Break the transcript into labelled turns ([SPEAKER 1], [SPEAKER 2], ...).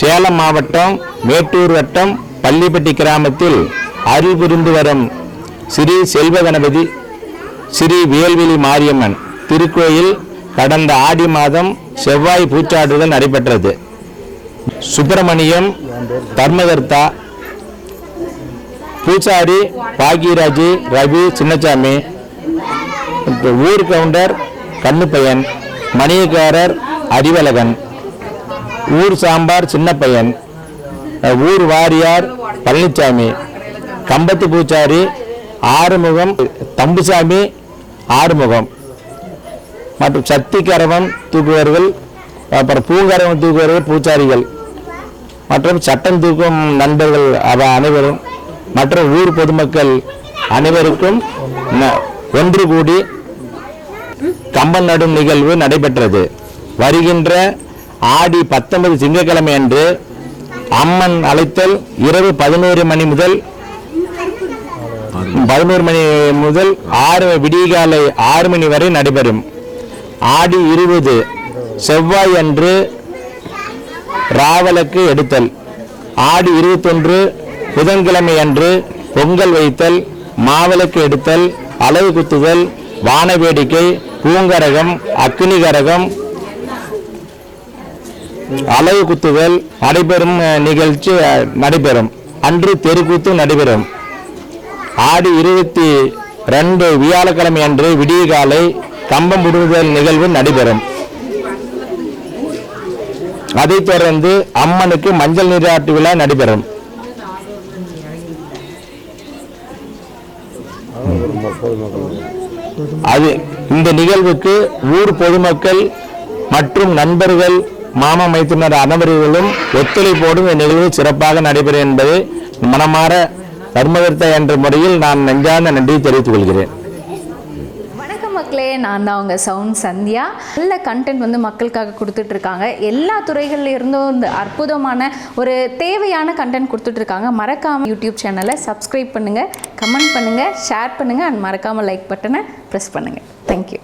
[SPEAKER 1] சேலம் மாவட்டம் மேட்டூர் வட்டம் பள்ளிப்பட்டி கிராமத்தில் அருள் புரிந்து வரும் ஸ்ரீ செல்வ கணபதி ஸ்ரீ வேல்வெளி மாரியம்மன் திருக்கோயில் கடந்த ஆடி மாதம் செவ்வாய் பூச்சாட்டுதல் நடைபெற்றது. சுப்பிரமணியம் தர்மகர்த்தா பூசாரி பாக்யராஜ் ரவி சின்னசாமி ஊர் கவுண்டர் கண்ணுப்பையன் மணியக்காரர் அறிவழகன் ஊர் சாம்பார் சின்னப்பையன் பையன். ஊர் வாரியார் பழனிசாமி கம்பத்து பூச்சாரி ஆறுமுகம் தம்புசாமி ஆறுமுகம். மற்றும் சக்தி கரவம் தூக்குவர்கள் அப்புறம் பூங்கரவம் தூக்குவர்கள் பூச்சாரிகள். மற்றும் சட்டம் தூக்கும் நண்பர்கள் அவ அனைவரும் மற்றும் ஊர் பொதுமக்கள் அனைவருக்கும் ஒன்று கூடி கம்பம் நடும் நிகழ்வு நடைபெற்றது. வருகின்ற ஆடி பத்தொன்பது திங்கட்கிழமை அன்று அம்மன் அழைத்தல் இரவு பதினோரு மணி முதல் பதினோரு மணி முதல் ஆறு விடிகாலை ஆறு மணி வரை நடைபெறும். ஆடி இருபது செவ்வாய் அன்று ராவலுக்கு எடுத்தல். ஆடி இருபத்தொன்று புதன்கிழமை அன்று பொங்கல் வைத்தல் மாவிளக்கு எடுத்தல் அளவு குத்துதல் வான வேடிக்கை பூங்கரகம் அக்னிகரகம் அலகு குத்துதல் நடைபெறும் நிகழ்ச்சி நடைபெறும். அன்று தெருக்கூத்து நடைபெறும். ஆடி இருபத்தி ரெண்டு வியாழக்கிழமை அன்று விடியகாலை கம்பம் விடுதல் நிகழ்வு நடைபெறும். அதைத் தொடர்ந்து அம்மனுக்கு மஞ்சள் நீராட்டு விழா நடைபெறும். அது இந்த நிகழ்வுக்கு ஊர் பொதுமக்கள் மற்றும் நண்பர்கள் மாமா மைத்துனர் அனைவர்களும் ஒத்துழைப்போடும் இந்நிகழ்வு சிறப்பாக நடைபெறும் என்பதை மனமாற தர்மகர்த்தா என்ற முறையில் நான் நெஞ்சார்ந்த நன்றியை தெரிவித்துக் கொள்கிறேன்.
[SPEAKER 2] மக்களே நான் தான் அவங்க சவுண்ட் சந்தியா. நல்ல கண்டென்ட் வந்து மக்களுக்காக கொடுத்துட்டு இருக்காங்க எல்லா துறைகள்ல இருந்தும் இந்த அற்புதமான ஒரு தேவையான கண்டென்ட் கொடுத்துட்டு இருக்காங்க மறக்காம யூடியூப் சேனலை சப்ஸ்கிரைப் பண்ணுங்க கமெண்ட் பண்ணுங்க ஷேர் பண்ணுங்க அண்ட் மறக்காம லைக் பட்டனை ப்ரெஸ் பண்ணுங்க. தேங்க்யூ